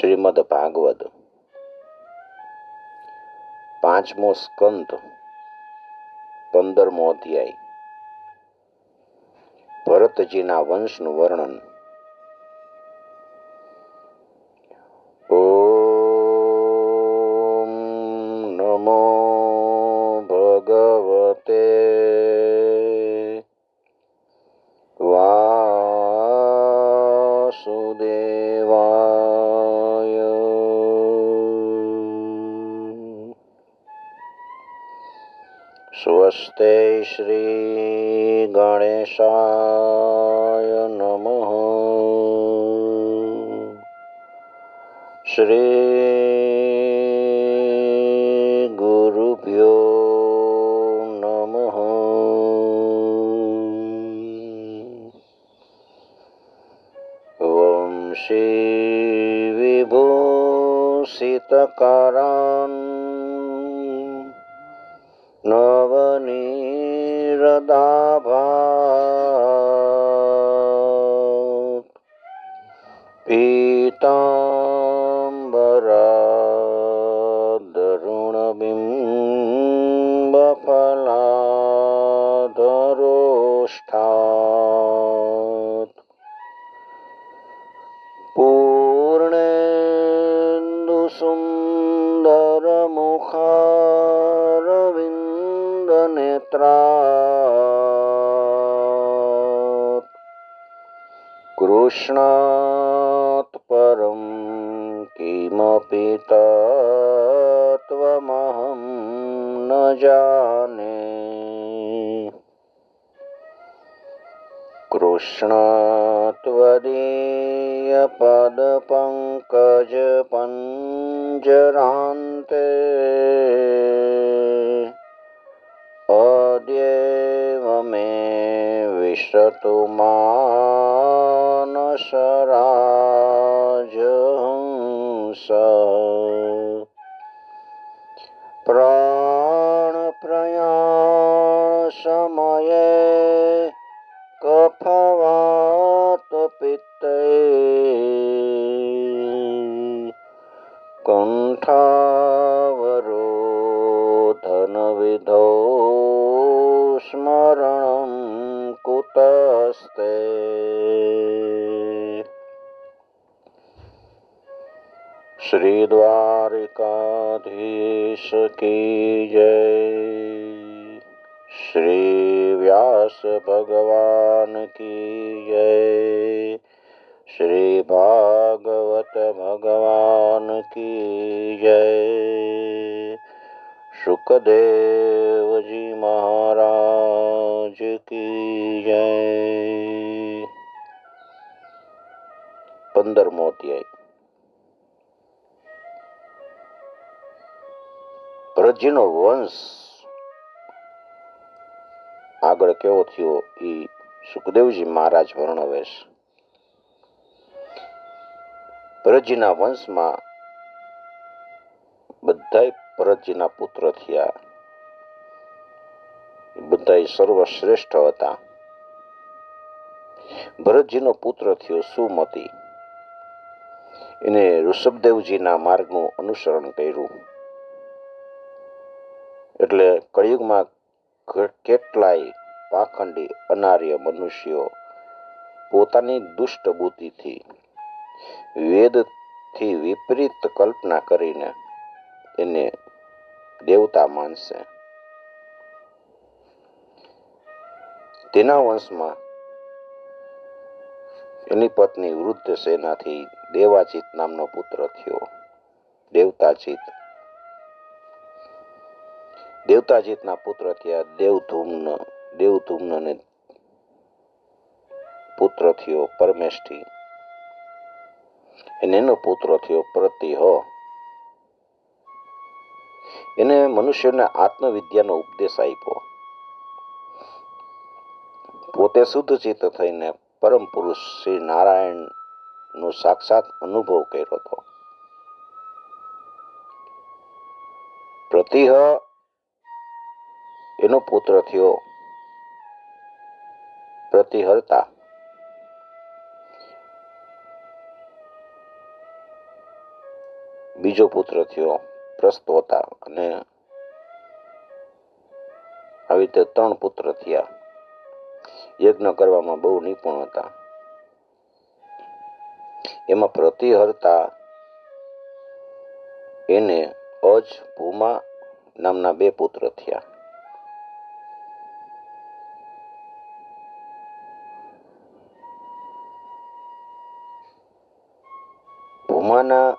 શ્રીમદ ભાગવત. પાંચમો સ્કંદ પંદરમો અધ્યાય. ભરતજીના વંશનું વર્ણન. સ્વસ્તે શ્રી ગણેશાય નમ શ્રી ગુરુભ્યો નમ વંશી વિભૂષિતકરાन् નવનીરદાભાત પીતાંબરાદરુણબિંબફલાધરોષ્ઠાत् પૂર્ણેન્દુ સુંદરમુખારવિંદ કૃષ્ણાત પરમ કિમપી તત્વમહં ન જાને કૃષ્ણત્વદીય પદપંકજ પંજરાન્તે અદ્યૈવ મે વિશતુ પ્રાણ પ્રયાણ સમયે કફવાત પિત્તે કંઠાવરોધન વિધો સ્મરણમ કી જય શ્રી વ્યાસ ભગવાન કી જય શ્રી ભાગવત ભગવાન કી જય સુખદેવજી મહારાજ કી જય પંદરમો અધ્યાય ભરતજીનો વંશ આગળ કેવો થયો એ સુખદેવજી મહારાજ વર્ણવે છે ભરતજીના વંશમાં બધા ભરતજીના પુત્ર થયા. બધા સર્વશ્રેષ્ઠ હતા. ભરતજીનો પુત્ર થયો સુમતી. એને ઋષભદેવજીના માર્ગનું અનુસરણ કર્યું. એટલે કળિયુગમાં કેટલાય પાખંડી અનાર્ય મનુષ્યો પોતાની દુષ્ટ બુદ્ધિથી વેદથી વિપરીત કલ્પના કરીને એને દેવતા માનશે. તેના વંશમાં એની પત્ની વૃદ્ધ સેનાથી દેવાજીત નામનો પુત્ર થયો દેવતાજીત દેવતાજીતના પુત્ર થયા દેવધૂમ્ન, દેવધૂમ્નને પુત્ર થયો પરમેષ્ઠી. અને એનો પુત્ર થયો પ્રતિહ. એને મનુષ્યને આત્મવિદ્યાનો ઉપદેશ આપ્યો. પોતે શુદ્ધ ચિત્ત થઈને પરમ પુરુષ શ્રી નારાયણ નો સાક્ષાત અનુભવ કર્યો હતો. પ્રતિહ એનો પુત્ર થયો. પ્રતિહર્તા. બીજો પુત્ર થયો પ્રસ્તોતા અને આવી રીતે ત્રણ પુત્ર થયા. યજ્ઞ કરવામાં બહુ નિપુણ હતા. એમાં પ્રતિહર્તા એને અજ ભૂમા નામના બે પુત્ર થયા. ભૂમાના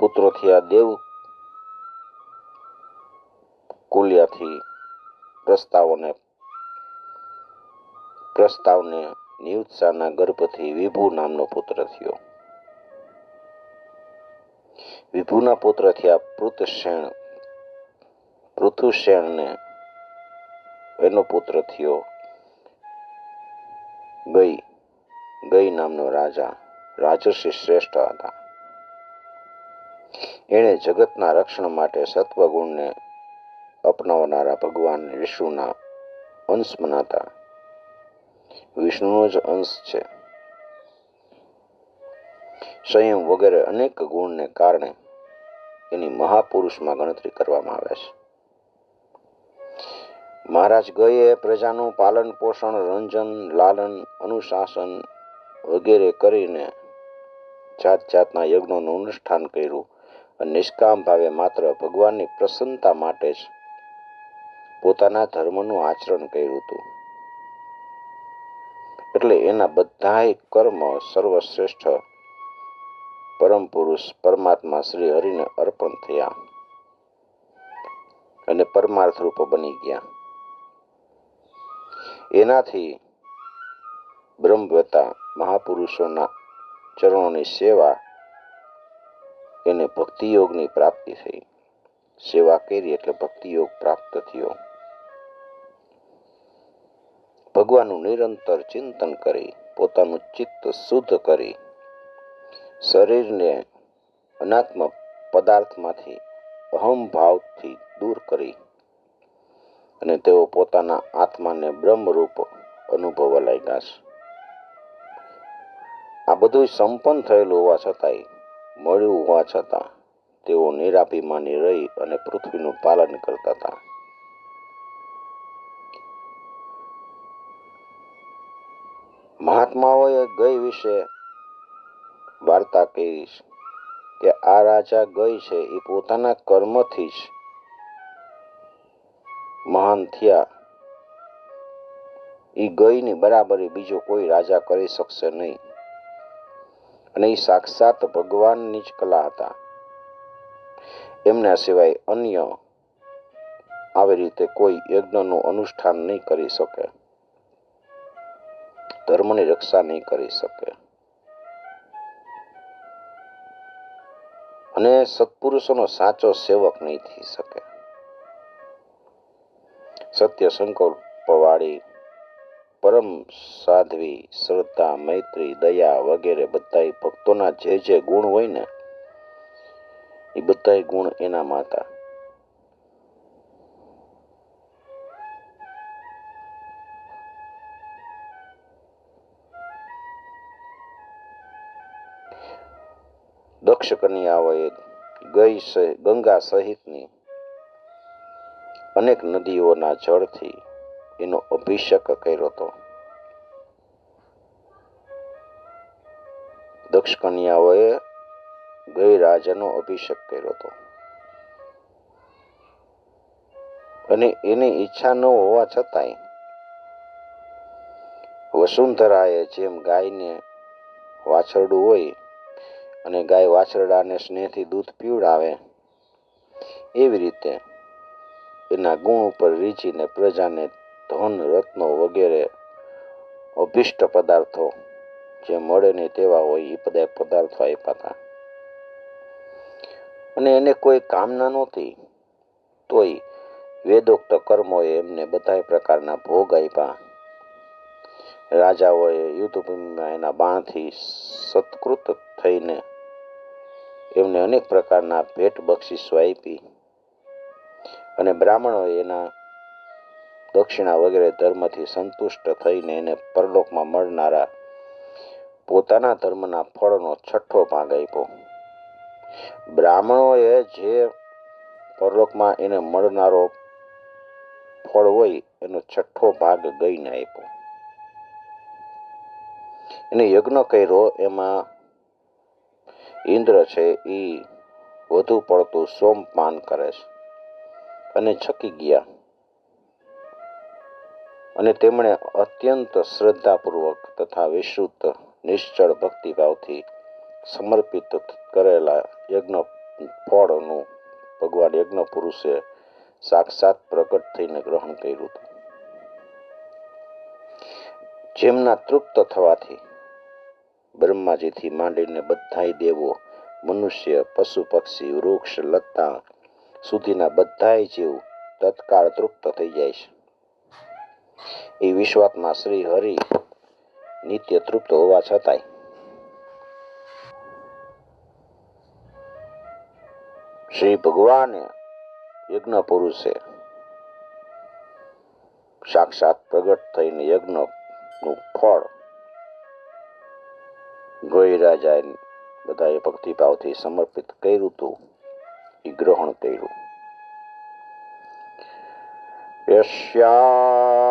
પુત્રો થયા દેવ કુલ્યાથી પ્રસ્તાવને પ્રસ્તાવને નિયુત્સાના ગર્ભથી વિભુ નામનો પુત્ર થયો. વિભુના પુત્ર થયા પૃથસેણ પૃથુસેણને એનો પુત્ર થયો ગઈ. ગઈ નામનો રાજા રાજર્ષિ શ્રેષ્ઠ હતા. એણે જગતના રક્ષણ માટે સત્વગુણને અપનાવનારા ભગવાન વિષ્ણુના અંશ મનાતા. વિષ્ણુનો જ અંશ છે. સંયમ વગેરે અનેક ગુણને કારણે એની મહાપુરુષમાં ગણતરી કરવામાં આવે છે. મહારાજ ગયે પ્રજાનું પાલન પોષણ, રંજન, લાલન, અનુશાસન વગેરે કરીને જાત જાતના યજ્ઞોનું અનુષ્ઠાન કર્યું અને નિષ્કામ ભાવે માત્ર ભગવાનની પ્રસન્નતા માટે જ પોતાના ધર્મનું આચરણ કર્યું હતું. એટલે એના બધાય કર્મ સર્વશ્રેષ્ઠ પરમ પુરુષ પરમાત્મા શ્રી હરિને અર્પણ થયા અને પરમાર્થ રૂપ બની ગયા. એનાથી બ્રહ્મવેતા મહાપુરુષોના ચરણોની સેવા એને ભક્તિયોગની પ્રાપ્તિ થઈ. સેવા કરી એટલે ભક્તિ યોગ પ્રાપ્ત થયો. ભગવાનનું નિરંતર ચિંતન કરી, પોતાનું ચિત્ત શુદ્ધ કરી, શરીરને અનાત્મ પદાર્થમાંથી અહમ ભાવથી દૂર કરી અને તેઓ પોતાના આત્માને બ્રહ્મરૂપ અનુભવવા લાગ્યા છે. આ બધું સંપન્ન થયેલું હોવા છતાંય, મળ્યું હોવા છતાં, તેઓ નિરાભિમાની રહી અને પૃથ્વીનું પાલન કરતા હતા. મહાત્માઓએ ગઈ વિશે વાર્તા કહીશ કે આ રાજા ગઈ છે, એ પોતાના કર્મથી જ મહાન થયા. એ ગઈની બરાબરી બીજો કોઈ રાજા કરી શકશે નહીં. અને એ સાક્ષાત ભગવાનની જ કલા હતા. એમના સિવાય અન્ય આવી રીતે કોઈ યજ્ઞનું અનુષ્ઠાન નહીં કરી શકે. ધર્મની રક્ષા નહીં કરી શકે. અને સત્પુરુષોનો સાચો સેવક નહીં થઈ શકે. સત્ય સંકલ્પવાળી પરમ સાધ્વી, શ્રદ્ધા, મૈત્રી, દયા વગેરે બધા ભક્તોના જે જે ગુણ હોય ને, એ બધા ગુણ એના માતા. દક્ષ કન્યાઓએ ગઈ ગંગા સહિતની અનેક નદીઓના જળથી એનો અભિષેક કર્યો હતો. દક્ષ કન્યાઓએ ગઈ રાજાનો અભિષેક કર્યો હતો. અને એની ઈચ્છા ન હોવા છતાંય વસુંધરાએ જેમ ગાયને વાછરડું હોય અને ગાય વાછરડાને સ્નેહથી દૂધ પીવડાવે, એવી રીતે એના ગુણ ઉપર રીચીને પ્રજાને ધન, રત્નો વગેરે અભિષ્ટ પદાર્થો જે મળે ને તેવા હોય એ બધા પદાર્થો આપ્યા હતા. અને એને કોઈ કામના નહોતી. તોય વેદોક્ત કર્મોએ એમને બધા પ્રકારના ભોગ આપ્યા. રાજાઓએ યુદ્ધભૂમિમાં એના બાણથી સત્કૃત થઈને એમને અનેક પ્રકારના ભેટ બક્ષિસો આપી. અને બ્રાહ્મણોએ એના દક્ષિણા વગેરે ધર્મથી સંતુષ્ટ થઈને એને પરલોકમાં મળનારા પોતાના ધર્મના ફળનો છઠ્ઠો ભાગ આપ્યો. બ્રાહ્મણોએ જે પરલોકમાં એને મળનારો ફળ હોય, એનો છઠ્ઠો ભાગ ગઈને આપ્યો. એને યજ્ઞ કર્યો, એમાં ઇન્દ્ર છે એ વધુ પડતું સોમપાન કરે છે. અને છકી ગયા. અને તેમણે અત્યંત શ્રદ્ધાપૂર્વક તથા વિશુદ્ધ નિશ્ચળ ભક્તિભાવથી સમર્પિત કરેલા યજ્ઞ ફળનું ભગવાન યજ્ઞ પુરુષે સાક્ષાત પ્રગટ થઈને ગ્રહણ કર્યું હતું. જેમના તૃપ્ત થવાથી બ્રહ્માજીથી માંડીને બધાય દેવો, મનુષ્ય, પશુ, પક્ષી, વૃક્ષ, લતા સુધીના બધાય જીવ તત્કાળ તૃપ્ત થઈ જાય છે. એ વિશ્વાત્મા શ્રી હરિ નિત્ય તૃપ્ત હોવા છતાંય. શ્રી ભગવાને યજ્ઞ પુરુષે સાક્ષાત પ્રગટ થઈને યજ્ઞનું ફળ ગોઈ રાજાએ બધાએ ભક્તિભાવથી સમર્પિત કર્યું હતું. એ ગ્રહણ કર્યું.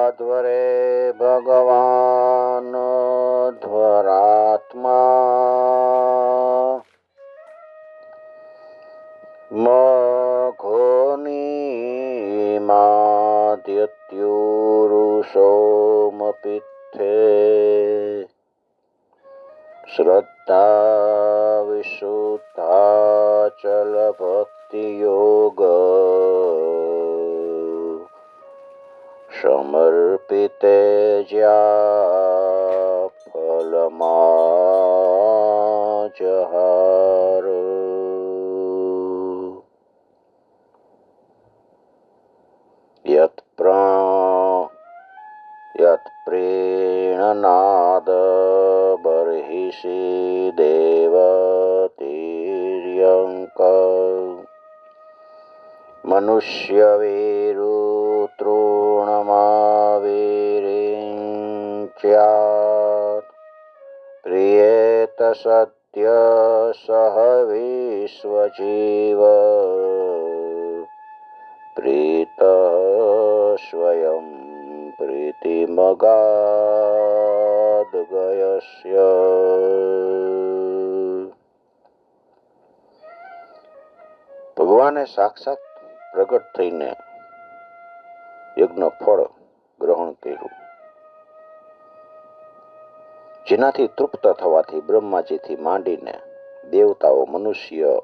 યસ્યાધ્વરે ભગવાન ધ્વરાત્મા મઘોનીમાદ્યત્યુરુષોમપિત્થે શ્રદ્ધા પ્રેણનાદ બર્હિષી દેવતીર્યંક મનુષ્યવીરુતૃણમાવિરિંચ્યાત પ્રિયેત સત્ય સહ વિશ્વજીવ પ્રીત સ્વયં પ્રીતિમગાદ ભગવાને સાક્ષાત પ્રગટ થઈને યજ્ઞ ફળ ગ્રહણ કર્યું. જેનાથી તૃપ્ત થવાથી બ્રહ્માજીથી માંડીને દેવતાઓ, મનુષ્ય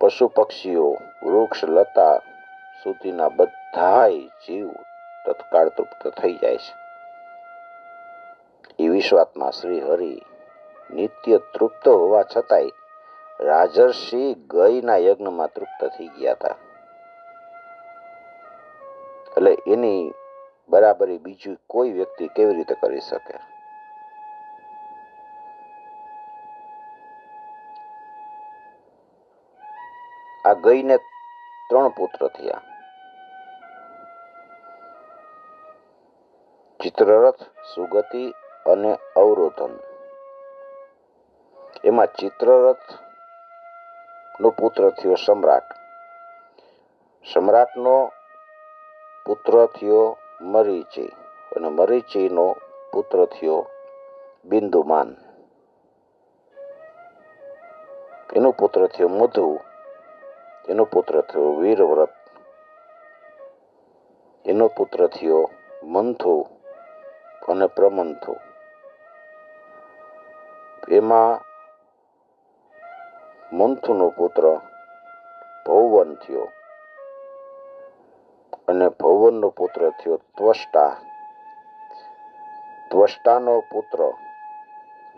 પશુ પક્ષીઓ વૃક્ષ, લતા સુધીના બધાય જીવ તત્કાળ તૃપ્ત થઈ જાય છે. એ વિશ્વાત્મા શ્રી હરિ નિત્ય તૃપ્ત હોવા છતાંય રાજર્ષિ ગયના યજ્ઞમાં તૃપ્ત થઈ ગયા હતા. એટલે એની બરાબરી બીજું કોઈ વ્યક્તિ કેવી રીતે કરી શકે? આ ગઈને ત્રણ પુત્ર થયા. ચિત્રરથ, સુગતિ અને અવરોધન. એમાં ચિત્રરથ નો પુત્ર થયો સમ્રાટ. સમ્રાટનો પુત્ર થયો મરીચી અને મરીચીનો પુત્ર થયો બિંદુમાન. એનો પુત્ર થયો મધુ, એનો પુત્ર થયો વીરવ્રત, એનો પુત્ર થયો મંથુ અને પ્રમંથુ. એમાં મંથુનો પુત્ર ભૌવન થયો. અને ભૌવનનો પુત્ર થયો ત્વષ્ટા. ત્વષ્ટાનો પુત્ર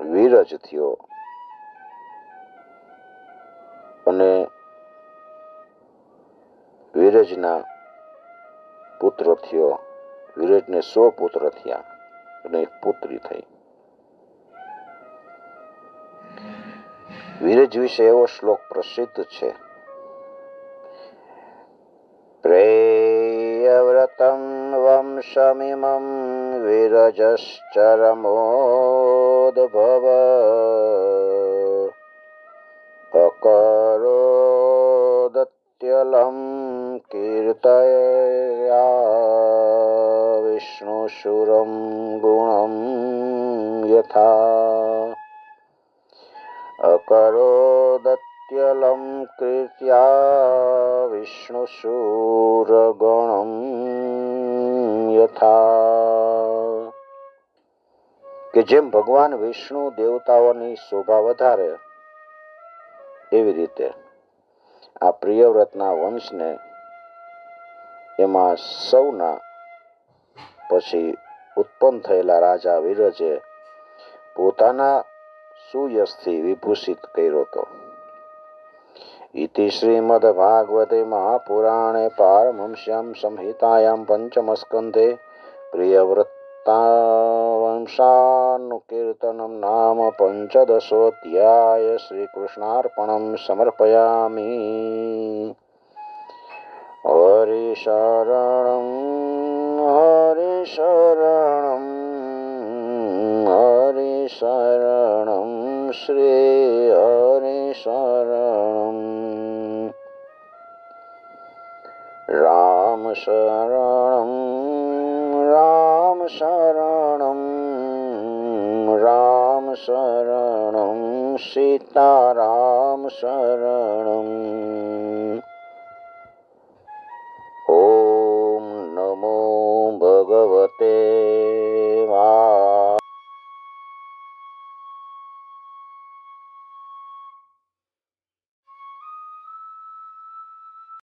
વીરજ થયો. અને વિરજના પુત્ર થયો. વિરજને સો પુત્ર થયા અને એક પુત્રી થઈ. વિરજ વિશે એવો શ્લોક પ્રસિદ્ધ છે પ્રેયવ્રતમ વંશમિમમ વિરજશ્ચરમો અકરોદભવ અકરોદત્યલમ કીર્તયા વિષ્ણુશુરમ ગુણમ યથા અકરોદત્યલમ કીર્ત્યા વિષ્ણુશૂરગણમ યથા કે જેમ ભગવાન વિષ્ણુ દેવતાઓની શોભા વધારે, એવી રીતે આ પ્રિયવ્રતના વંશને એમાં સૌના પછી ઉત્પન્ન થયેલા રાજા વિરજે પોતાના સુયશથી વિભૂષિત કર્યો હતો. ઇતિ શ્રીમદ ભાગવતે મહાપુરાણે પારમંસ્યામ સંહિતાયામ પંચમસ્કંધે પ્રિયવ્રતાવંશાનુકીર્તનમ નામ પંચદશોધ્યાય શ્રીકૃષ્ણાર્પણમ સમર્પયામિ. હરિશરણ હરિશરણ હરિશરણમ. श्री हरिशरणम् राम शरणं राम शरणं राम शरणं सीताराम शरणम्